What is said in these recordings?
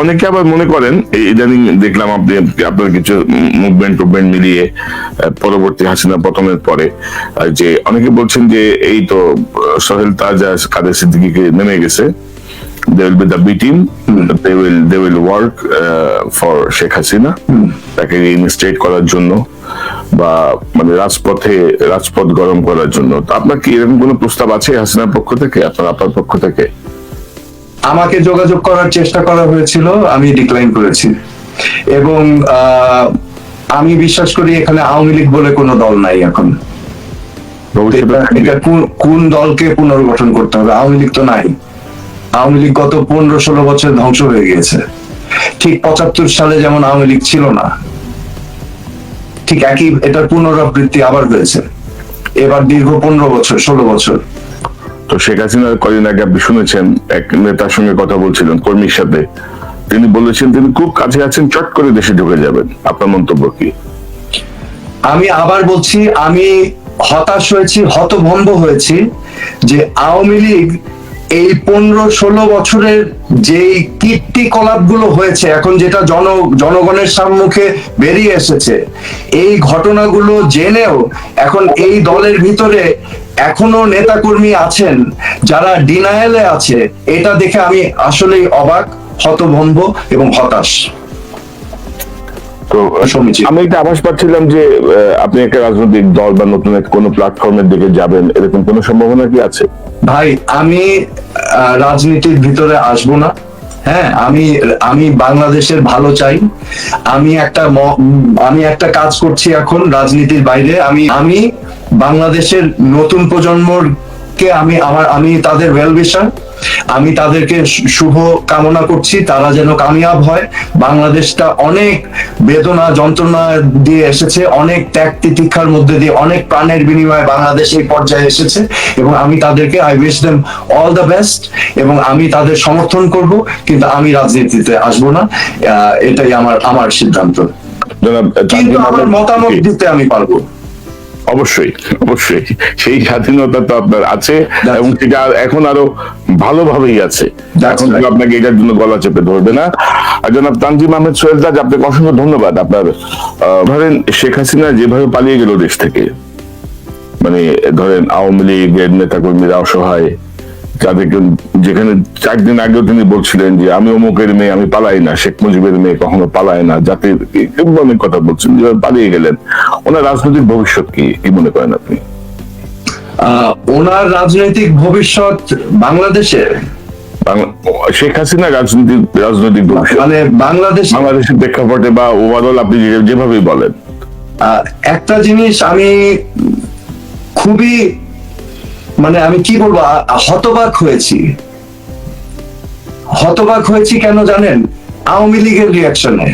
অনেকে আবার মনে করেন ইদানিং দেখলাম আপনি, আপনার কিছু মুভমেন্ট টুভমেন্ট মিলিয়ে পরবর্তী হাসিনা পতনের পরে যে অনেকে বলছেন যে এই তো সোহেল তাজ কাদের সিদ্দিকিকে নেমে গেছে। They will be the B team they will they will work for Sheikh Hasina তাকে ইনস্টেট করার জন্য, বা মানে রাজপথে, রাজপথ গরম করার জন্য। আপনার কি এরকম কোনো প্রস্তাব আছে হাসিনার পক্ষ থেকে? আপনার আপনার পক্ষ থেকে? আমাকে যোগাযোগ করার চেষ্টা করা হয়েছিল আমি ডিক্লাইন করেছি। এবং আমি বিশ্বাস করি এখানে আওয়ামী লীগ বলে কোনো দল নাই এখন। এটা- কোন দলকে পুনর্গঠন করতে হবে? আওয়ামী লীগ তো নাই। আওয়ামী লীগ গত পনেরো ষোলো বছর ধ্বংস হয়ে গিয়েছে। ঠিক পঁচাত্তর সালে যেমন আওয়ামী লীগ ছিল না ঠিক একই এটার পুনরাবৃত্তি আবার হয়েছে। এবার দীর্ঘ পনেরো বছর ষোলো বছর। তো শেখ হাসিনার কদিন আগে আপনি শুনেছেন, এক নেতার সঙ্গে কথা বলছিলেন, কর্মীর সাথে। তিনি বলেছেন, তিনি খুব কাছে আছেন, চট করে দেশে ঢুকে যাবেন। আপনার মন্তব্য কি? আমি আবার বলছি, আমি হতাশ হয়েছি, হতভম্ব হয়েছি যে আওয়ামী লীগ এই পনেরো ষোলো বছরের যেই কীর্তিকলাপগুলো হয়েছে, এখন যেটা জন, জনগণের সম্মুখে বেরিয়ে এসেছে, এই ঘটনাগুলো জেনেও এখন এই দলের ভিতরে এখনও নেতাকর্মী আছেন যারা ডিনায়ালে আছে এটা দেখে আমি আসলেই অবাক হতভম্ব এবং হতাশ। তো আমি একটা আভাস পাচ্ছিলাম যে আপনি একটা রাজনৈতিক দল বা নতুন কোনো প্ল্যাটফর্মের দিকে যাবেন এরকম কোনো সম্ভাবনা কি আছে? ভাই আমি রাজনীতির ভিতরে আসব না। হ্যাঁ আমি আমি বাংলাদেশের ভালো চাই। আমি একটা আমি একটা কাজ করছি এখন রাজনীতির বাইরে। আমি আমি বাংলাদেশের নতুন প্রজন্মর কে আমি আমার আমি তাদের ওয়েল উইশার আমি তাদেরকে শুভ কামনা করছি তারা যেন কামিয়াব হয়। বাংলাদেশটা অনেক বেদনা যন্ত্রণা দিয়ে এসেছে অনেক ত্যাগ তিতিক্ষার মধ্যে দিয়ে অনেক প্রাণের বিনিময়ে বাংলাদেশ এই পর্যায়ে এসেছে এবং আমি তাদেরকে I wish them all the best এবং আমি তাদের সমর্থন করব কিন্তু আমি রাজনীতিতে আসব না। এটাই আমার আমার সিদ্ধান্ত। কিন্তু আমার মতামত দিতে আমি পারব। অবশ্যই অবশ্যই। সেই স্বাধীনতা তো আপনার আছে এবং সেটা এখন আরও ভালোভাবেই আছে। এখন. আপনাকে এটার জন্য গলা চেপে ধরবে না। আর জনাব তানজিম আহমেদ সোহেল দাস আপনাকে অসংখ্য ধন্যবাদ। আপনার আহ, ধরেন শেখ হাসিনা যেভাবে পালিয়ে গেল দেশ থেকে মানে ধরেন আওয়ামী লীগের নেতা কর্মীরা অসহায় যাদেরকে যেখানে চার দিন আগেও তিনি বলছিলেন যে আমি অমুকের মেয়ে আমি পালাই না শেখ মুজিবের মেয়ে কখনো পালায় না জাতির অনেক কথা বলছেন যেভাবে পালিয়ে গেলেন। ওনার রাজনৈতিক ভবিষ্যৎ কি? কি মনে করেন আপনি? ওনার রাজনৈতিক ভবিষ্যৎ বাংলাদেশে? শেখ হাসিনা রাজনৈতিক রাজনৈতিক ভবিষ্যৎ? মানে বাংলাদেশ বাংলাদেশের প্রেক্ষাপটে বা ওভারঅল আপনি যেভাবেই বলেন। একটা জিনিস আমি খুবই মানে আমি কি বলব হতবাক হয়েছি। হতবাক হয়েছি কেন জানেন? আওয়ামী লীগের রিয়াকশনে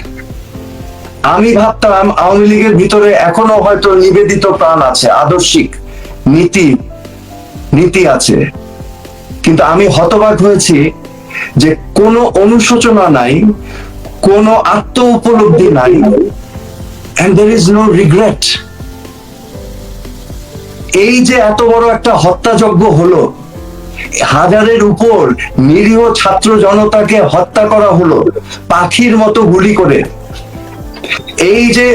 আমি ভাবতাম আওয়ামী লীগের ভিতরে এখনও হয়তো নিবেদিত প্রাণ আছে, আদর্শিক নীতি নীতি আছে। কিন্তু আমি হতবাক হয়েছি যে কোনো অনুশোচনা নাই, কোনো আত্ম উপলব্ধি নাই, and there is no regret. এই যে এত বড় একটা হত্যাযজ্ঞ হলো, হাজারের উপর নিরীহ ছাত্র জনতাকে হত্যা করা হলো, পাখির মতো গুলি করে। এই যে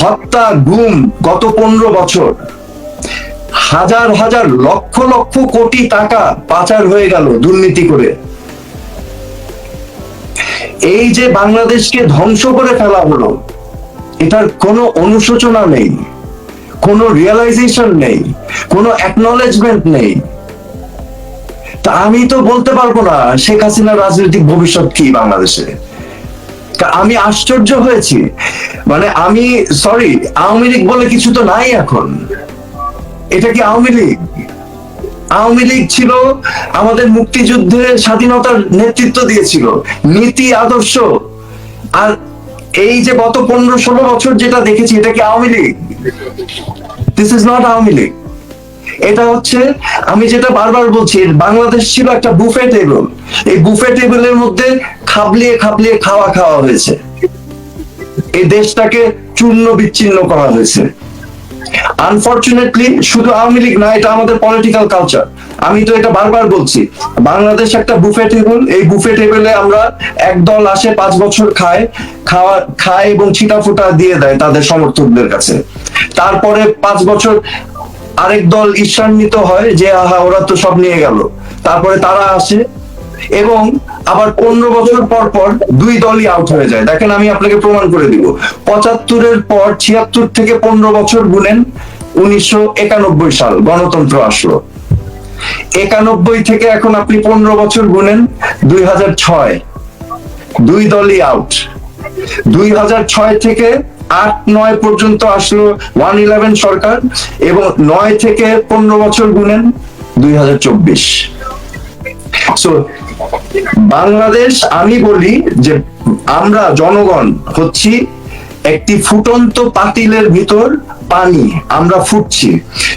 হত্যা গুম গত পনেরো বছর, হাজার হাজার লক্ষ লক্ষ কোটি টাকা পাচার হয়ে গেল দুর্নীতি করে। এই যে বাংলাদেশকে ধ্বংস করে ফেলা হলো, এটার কোনো অনুশোচনা নেই। কোনো রিয়েলাইজেশন নেই, কোনো অ্যাকনলেজমেন্ট নেই। তা আমি তো বলতে পারব না, শেখ হাসিনার রাজনৈতিক ভবিষ্যৎ কি বাংলাদেশে? আমি আশ্চর্য হয়েছি। মানে আমি সরি আওয়ামী লীগ বলে কিছু তো নাই এখন। এটা কি আওয়ামী লীগ? আওয়ামী লীগ ছিল আমাদের মুক্তিযুদ্ধে স্বাধীনতার নেতৃত্ব দিয়েছিল, নীতি, আদর্শ। আর এই যে গত পনেরো ষোলো বছর যেটা দেখেছি, এটা কি Awami League? This is not Awami League. এটা হচ্ছে, আমি যেটা বারবার বলছি বাংলাদেশ ছিল একটা বুফে টেবিল। এই বুফে টেবিলের মধ্যে খাবলিয়ে খাবলিয়ে খাওয়া খাওয়া হয়েছে। এই দেশটাকে চূর্ণ বিচ্ছিন্ন করা হয়েছে। আনফর্চুনেটলি শুধু আওয়ামী লীগ না, এটা আমাদের পলিটিক্যাল কালচার আমি তো এটা বারবার বলছি, বাংলাদেশ একটা বুফে টেবিল এই বুফে টেবিলে আমরা এক দল আসে পাঁচ বছর খায়, খাওয়া, খায় এবং ছিটা ফুটা দিয়ে দেয় তাদের সমর্থকদের কাছে। তারপরে পাঁচ বছর আরেক দল ঈর্ষান্বিত হয় যে, আহা, ওরা তো সব নিয়ে গেল। তারপরে তারা আসে এবং আবার পনেরো বছর পর পর দুই দলই আউট হয়ে যায়। দেখেন, আমি আপনাকে প্রমাণ করে দিব। পঁচাত্তরের পর ছিয়াত্তর থেকে পনেরো বছর গুনেন, উনিশশো একানব্বই সাল গণতন্ত্র আসলো। একানব্বই থেকে এখন আপনি পনেরো বছর গুনেন, দুই হাজার ছয়। দুই দলই আউট দুই হাজার ছয় থেকে আট, নয় পর্যন্ত আসলো ওয়ান ইলেভেন সরকার এবং নয় থেকে পনেরো বছর গুনেন, দুই হাজার চব্বিশ। বাংলাদেশ, আমি বলি যে আমরা জনগণ হচ্ছি একটি ফুটন্ত পাতিলের ভিতর পানি, আমরা ফুটছি।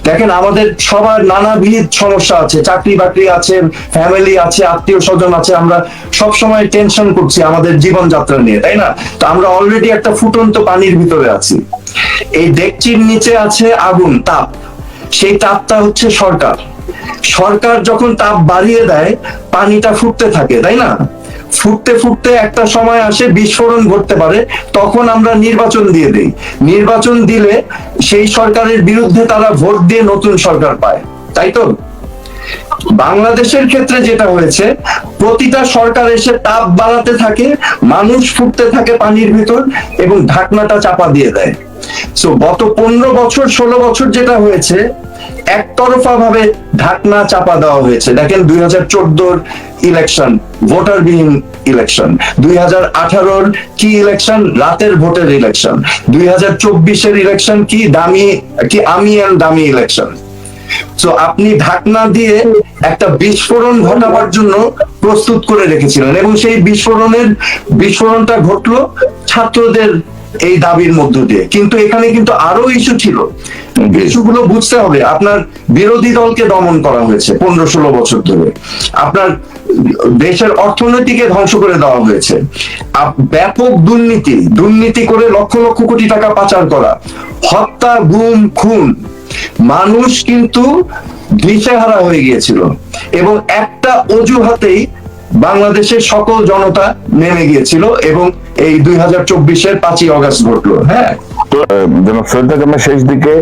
দেখেন আমাদের সবার নানাবিধ সমস্যা আছে চাকরি বাকরি আছে ফ্যামিলি আছে আত্মীয় স্বজন আছে, আমরা সব সময় টেনশন করছি আমাদের জীবনযাত্রা নিয়ে, তাই না? তো আমরা অলরেডি একটা ফুটন্ত পানির ভিতরে আছি। এই ডেকচির নিচে আছে আগুন, তাপ। সেই তাপটা হচ্ছে সরকার। সরকার যখন তাপ বাড়িয়ে দেয়, পানিটা ফুটতে থাকে, তাই না? ফুটতে ফুটতে একটা সময় আসে বিস্ফোরণ ঘটতে পারে, তখন আমরা নির্বাচন দিয়ে দিই। নির্বাচন দিলে সেই সরকারের বিরুদ্ধে তারা ভোট দিয়ে নতুন সরকার পায়। তাই তো? বাংলাদেশের ক্ষেত্রে যেটা হয়েছে, প্রতিটা সরকার এসে তাপ বাড়াতে থাকে, মানুষ ফুটতে থাকে পানির ভিতর এবং ঢাকনাটা চাপা দিয়ে দেয়। সো গত পনেরো বছর, ষোলো বছর যেটা হয়েছে, একতরফা ভাবে ঢাকনা চাপা দেওয়া হয়েছে। দেখেন দুই হাজার চোদ্দোর ইলেকশন ভোটারবিহীন ইলেকশন দুই হাজার আঠারোর কি ইলেকশন রাতের ভোটের ইলেকশন দুই হাজার চব্বিশের ইলেকশন কি দামি, কি আমি এন্ড দামি ইলেকশন তো আপনি ঢাকনা দিয়ে একটা বিস্ফোরণ ঘটাবার জন্য প্রস্তুত করে রেখেছিলেন। এবং সেই বিস্ফোরণের, বিস্ফোরণটা ঘটলো ছাত্রদের এই দাবির মধ্য দিয়ে। কিন্তু এখানে কিন্তু আরও ইস্যু ছিল। ইস্যুগুলো বুঝতে হবে। আপনার বিরোধী দলকে দমন করা হয়েছে পনেরো ষোলো বছর ধরে। আপনার দেশের অর্থনীতিকে ধ্বংস করে দেওয়া হয়েছে। ব্যাপক দুর্নীতি দুর্নীতি করে লক্ষ লক্ষ কোটি টাকা পাচার করা হত্যা গুম খুন। মানুষ কিন্তু দিশেহারা হয়ে গিয়েছিল। এবং একটা অজুহাতেই বাংলাদেশের সকল জনতা নেমে গিয়েছিল এবং এই দুই হাজার চব্বিশের পাঁচই অগস্ট ঘটলো হ্যাঁ। শেষ দিকে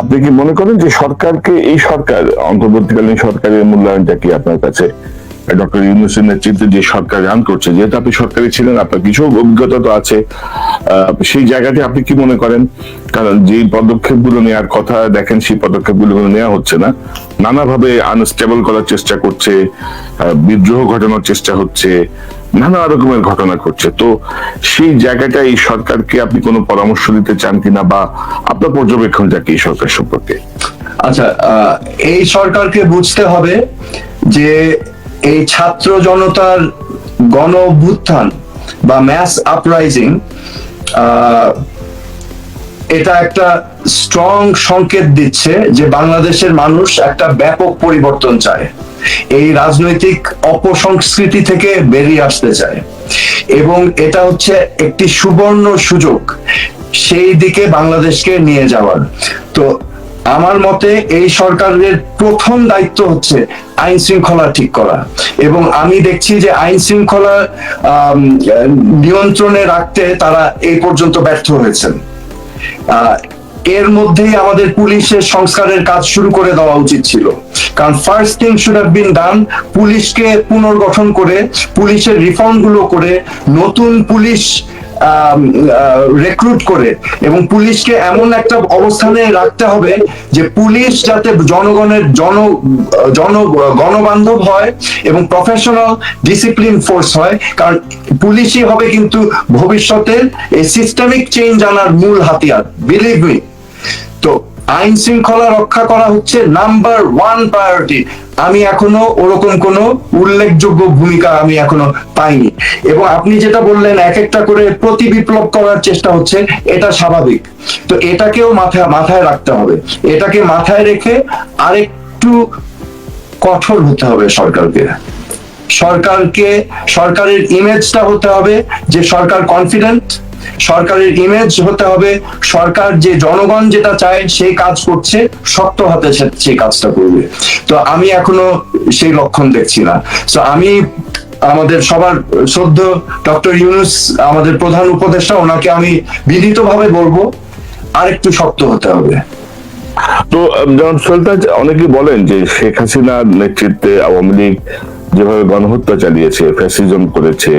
আপনি কি মনে করেন যে সরকারকে, এই সরকার, অন্তর্বর্তীকালীন সরকারের মূল্যায়নটা কি আপনার কাছে? ডক্টর ইউনুসের নেতৃত্বে যে সরকার রান করছে, যেহেতু আপনি সরকারি ছিলেন, আপনার কিছু অভিজ্ঞতা তো আছে। সেই জায়গাটি আপনি কি মনে করেন? কারণ যে পদক্ষেপগুলো নেওয়ার কথা দেখেন, সেই পদক্ষেপগুলো নেওয়া হচ্ছে না। নানাভাবে আনস্টেবল করার চেষ্টা করছে বিদ্রোহ ঘটানোর চেষ্টা হচ্ছে, নানা রকমের ঘটনা করছে তো সেই জায়গাটা এই সরকারকে আপনি কোনো পরামর্শ দিতে চান কিনা বা আপনার পর্যবেক্ষণ যাকে এই সরকার সম্পর্কে? আচ্ছা এই সরকারকে বুঝতে হবে যে এই ছাত্র জনতার গণ অভ্যুত্থান বা ম্যাস আপরাইজিং এটা একটা স্ট্রং সংকেত দিচ্ছে যে বাংলাদেশের মানুষ একটা ব্যাপক পরিবর্তন চায়। এই রাজনৈতিক অপসংস্কৃতি থেকে বেরিয়ে আসতে চায়। এবং এটা হচ্ছে একটি সুবর্ণ সুযোগ, সেই দিকে বাংলাদেশকে নিয়ে যাওয়ার। তো আমার মতে এই সরকারের প্রথম দায়িত্ব হচ্ছে আইন শৃঙ্খলা ঠিক করা। এবং আমি দেখছি যে আইন শৃঙ্খলা নিয়ন্ত্রণে রাখতে তারা এই পর্যন্ত ব্যর্থ হয়েছেন। এর মধ্যেই আমাদের পুলিশের সংস্কারের কাজ শুরু করে দেওয়া উচিত ছিল। কারণ first thing should have been done পুলিশকে পুনর্গঠন করে, পুলিশের রিফর্মগুলো করে নতুন পুলিশ রেক্রুট করে এবং পুলিশকে এমন একটা অবস্থানে রাখতে হবে যে পুলিশ যাতে জনগণের জন জন, গণবান্ধব হয় এবং প্রফেশনাল ডিসিপ্লিন ফোর্স হয়। কারণ পুলিশই হবে কিন্তু ভবিষ্যতের এই সিস্টেমিক চেঞ্জ আনার মূল হাতিয়ার বিলিভ মি তো আইন শৃঙ্খলা রক্ষা করা হচ্ছে নাম্বার ওয়ান প্রায়োরিটি আমি এখনও ওরকম কোনো উল্লেখযোগ্য ভূমিকা আমি এখনও পাইনি। এবং আপনি যেটা বললেন, এক একটা করে প্রতি বিপ্লব করার চেষ্টা হচ্ছে, এটা স্বাভাবিক। তো এটাকেও মাথায় মাথায় রাখতে হবে। এটাকে মাথায় রেখে আরেকটু কঠোর হতে হবে সরকারকে। সরকারকে, সরকারের ইমেজটা হতে হবে যে সরকার কনফিডেন্ট সরকারের ইমেজ হতে হবে, সরকার যে জনগণ যেটা চায় সেই কাজ করছে, শক্ত হাতে সেই কাজটা করবে। তো আমি এখনও সেই লক্ষণ দেখছি না। তো আমি আমাদের সবার শ্রদ্ধ ডক্টর ইউনুস, আমাদের প্রধান উপদেষ্টা, ওনাকে আমি বিনীতভাবে বলব, আরেকটু শক্ত হতে হবে। তো যেমন সুলতান অনেকে বলেন যে শেখ হাসিনার নেতৃত্বে আওয়ামী লীগ যেভাবে গণহত্যা চালিয়েছে, ফ্যাসিজম করেছে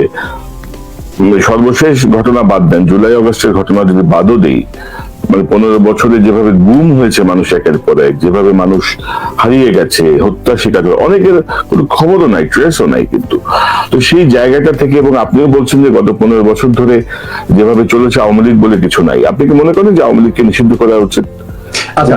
সর্বশেষ ঘটনা বাদ দেন জুলাই অগস্টের ঘটনা যদি বাদও দেই মানে পনেরো বছরে যেভাবে গুম হয়েছে মানুষ একের পর এক যেভাবে মানুষ হারিয়ে গেছে হত্যা শিকার অনেকের কোনো খবরও নাই ট্রেসও নাই কিন্তু। তো সেই জায়গাটা থেকে এবং আপনিও বলছেন যে গত পনেরো বছর ধরে যেভাবে চলেছে আওয়ামী লীগ বলে কিছু নাই। আপনি কি মনে করেন যে আওয়ামী লীগকে নিষিদ্ধ করা উচিত? আচ্ছা।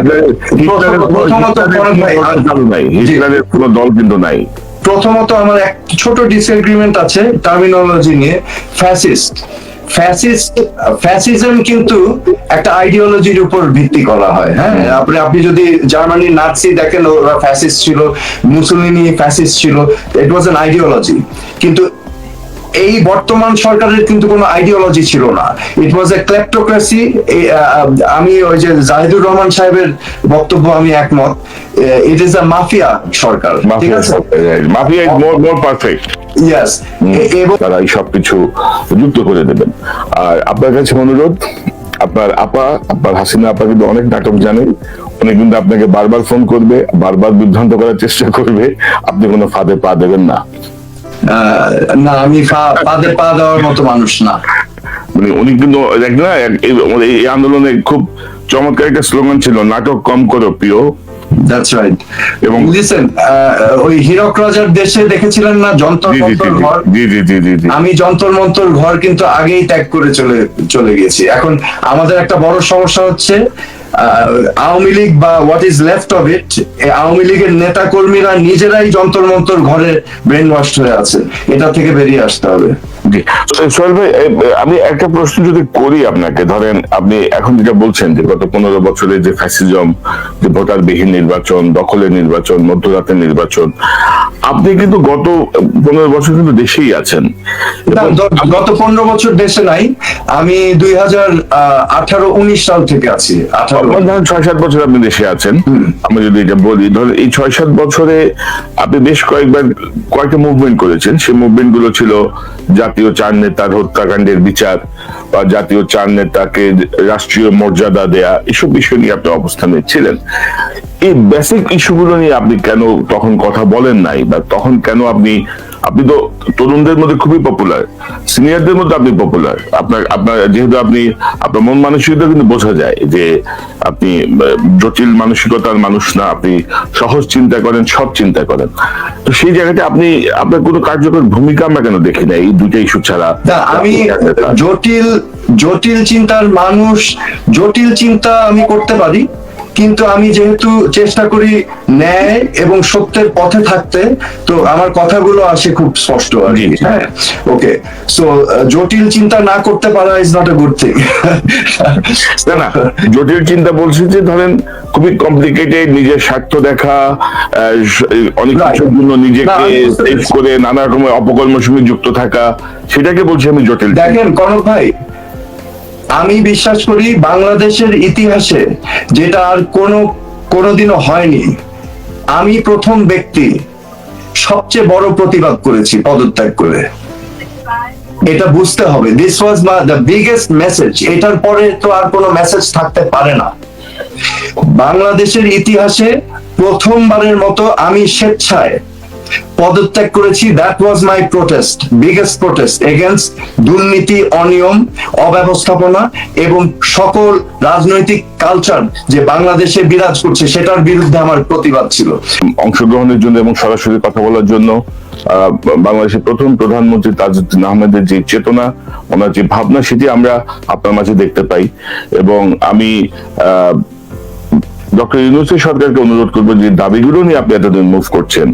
হিটলারের কোনো দল কিন্তু নাই। প্রথমত আমার এক ছোট ডিসএগ্রিমেন্ট আছে টার্মিনোলজি নিয়ে ফ্যাসিস্ট ফ্যাসিস্ট ফ্যাসিজম কিন্তু একটা আইডিওলজির উপর ভিত্তি করা হয় হ্যাঁ? আপনি আপনি যদি জার্মানির নাৎসি দেখেন ওরা ফ্যাসিস্ট ছিল মুসলিনি ফ্যাসিস্ট ছিল ইট ওয়াজ এন আইডিওলজি কিন্তু এই বর্তমান সরকারের কিন্তু কোনো আইডিওলজি ছিল না। ইট ওয়াজ এ ক্লেপ্টোক্রেসি আমি ওই যে জাহিদুর রহমান সাহেবের বক্তব্য আমি একমত। ইট ইজ আ মাফিয়া সরকার ঠিক আছে? Mafia is more more perfect yes তারা এই সবকিছু যুক্ত করে দেবেন। আর আপনার কাছে অনুরোধ আপনার আপা আপনার হাসিনা আপা কিন্তু অনেক নাটক জানে। উনি কিন্তু আপনাকে বারবার ফোন করবে বারবার বিভ্রান্ত করার চেষ্টা করবে। আপনি কোনো ফাঁদে পা দেবেন না। না আমি পা- দেওয়ার মতো মানুষ না। মানে উনি কিন্তু দেখ না এই আন্দোলনে খুব চমৎকার একটা স্লোগান ছিল নাটক কম করো প্রিয়। দ্যাটস রাইট এবং লিসেন ওই হীরক রাজার দেশে দেখেছিলেন না যন্তর মন্তর ঘর? আমি যন্তর মন্তর ঘর কিন্তু আগেই ত্যাগ করে চলে চলে গেছি। এখন আমাদের একটা বড় সমস্যা হচ্ছে আওয়ামী লীগ বা what is left of it Awami লীগের নেতা কর্মীরা নিজেরাই যন্তর মন্তর ঘরে ব্রেন ওয়াশ হয়ে আছে এটা থেকে বেরিয়ে আসতে হবে। সোহেল ভাই আমি একটা প্রশ্ন যদি করি আপনাকে, ধরেন আপনি এখন যেটা বলছেন যে গত পনেরো বছরে যে ফ্যাসিজম যে ভোটারবিহীন নির্বাচন, দখলের নির্বাচন, মধ্যরাতের নির্বাচন আপনি কিন্তু গত পনেরো বছর কিন্তু দেশেই আছেন। গত পনেরো বছর দেশে নাই। আমি দুই হাজার আঠারো উনিশ সাল থেকে আছি আঠারো। ধরেন ছয় সাত বছর আপনি দেশে আছেন। আমি যদি এটা বলি ধরেন এই ছয় সাত বছরে আপনি বেশ কয়েকবার কয়েকটা মুভমেন্ট করেছেন। সেই মুভমেন্টগুলো ছিল জাতীয় চার নেতার হত্যাকাণ্ডের বিচার বা জাতীয় চার নেতাকে রাষ্ট্রীয় মর্যাদা দেয়া এসব বিষয় নিয়ে আপনি অবস্থান নিচ্ছিলেন এই বেসিক ইস্যুগুলো নিয়ে আপনি কেন তখন কথা বলেন নাই বা তখন কেন আপনি আপনি তো তরুণদের মধ্যে খুবই পপুলার সিনিয়রদের মধ্যে আপনি পপুলার আপনার আপনার যেহেতু আপনি আপনার মন মানসিকতা কিন্তু বোঝা যায় যে আপনি জটিল মানসিকতার মানুষ না আপনি সহজ চিন্তা করেন সব চিন্তা করেন। তো সেই জায়গাতে আপনি আপনার কোনো কার্যকর ভূমিকা আমরা কেন দেখি না? এই দুইটা ইস্যু ছাড়া আমি জটিল জটিল চিন্তার মানুষ জটিল চিন্তা আমি করতে পারি কিন্তু আমি যেহেতু চেষ্টা করি ন্যায় এবং সত্যের পথে থাকতে তো আমার কথাগুলো আসে খুব স্পষ্ট আর কি। হ্যাঁ ওকে সো জটিল চিন্তা না করতে পারা is not a good thing না না জটিল চিন্তা বলছি যে ধরেন খুবই কমপ্লিকেটেড নিজের স্বার্থ দেখা অনেক. কিছুর জন্য নিজেকে সেভ করে নানা রকমের অপকর্মের সঙ্গে যুক্ত থাকা সেটাকে বলছি আমি জটিল দেখেন কনক ভাই আমি বিশ্বাস করি বাংলাদেশের ইতিহাসে যেটা আর কোনো, কোনোদিনও হয়নি। আমি প্রথম ব্যক্তি সবচেয়ে বড় প্রতিবাদ করেছি পদত্যাগ করে। এটা বুঝতে হবে। This was the biggest message এটার পরে তো আর কোনো মেসেজ থাকতে পারে না। বাংলাদেশের ইতিহাসে প্রথমবারের মতো আমি স্বেচ্ছায় পদত্যাগ করেছি that was my protest biggest protest against দুর্নীতি অনিয়ম অব্যবস্থাপনা এবং সকল রাজনৈতিক কালচার যে বাংলাদেশে বিরাজ করছে সেটার বিরুদ্ধে আমার প্রতিবাদ ছিল। অংশগ্রহণের জন্য এবং সরাসরি কথা বলার জন্য আহ, বাংলাদেশের প্রথম প্রধানমন্ত্রী তাজউদ্দিন আহমেদের যে চেতনা ওনার যে ভাবনা সেটি আমরা আপনার মাঝে দেখতে পাই। এবং আমি ডক্টর ইউনুসের সরকারকে অনুরোধ করব যে দাবিগুলো নিয়ে আপনি এতদিন মুভ করছেন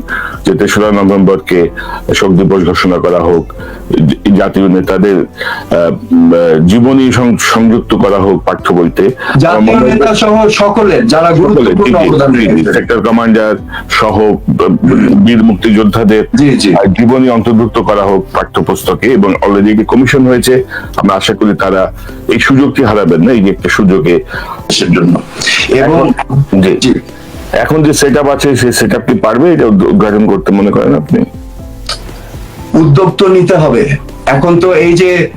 যে তেসরা নভেম্বরকে শোক দিবস ঘোষণা করা হোক জাতীয় নেতাদের জীবনী সংযুক্ত করা হোক পাঠ্য বইতে। সকলের যারা। সেক্টর কমান্ডার সহ বীর মুক্তিযোদ্ধাদের জীবনী অন্তর্ভুক্ত করা হোক পাঠ্যপুস্তকে এবং অলরেডি একটি কমিশন হয়েছে আমরা আশা করি তারা এই সুযোগটি হারাবেন না এই যে একটা সুযোগে জন্য। এবং জি। এখন যে সেট আছে সেই সেট কি পারবে? এটা উদ্ঘ- উদ্ঘাটন করতে মনে করেন আপনি? উদ্যোগ তো নিতে হবে। এখন তো এই যে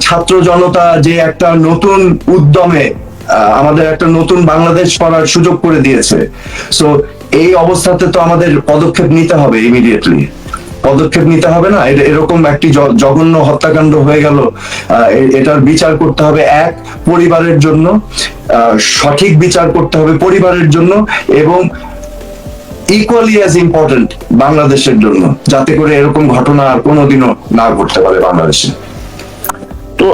ছাত্র জনতা যে একটা নতুন উদ্যমে আমাদের একটা নতুন বাংলাদেশ করার সুযোগ করে দিয়েছে। সো এই অবস্থাতে তো আমাদের পদক্ষেপ নিতে হবে ইমিডিয়েটলি পদক্ষেপ নিতে হবে না? এরকম একটি জঘন্য হত্যাকাণ্ড হয়ে গেল এটার বিচার করতে হবে এক, পরিবারের জন্য সঠিক বিচার করতে হবে পরিবারের জন্য এবং ইকুয়ালি অ্যাজ ইম্পর্টেন্ট বাংলাদেশের জন্য, যাতে করে এরকম ঘটনা আর কোনোদিনও না ঘটতে পারে বাংলাদেশে। তো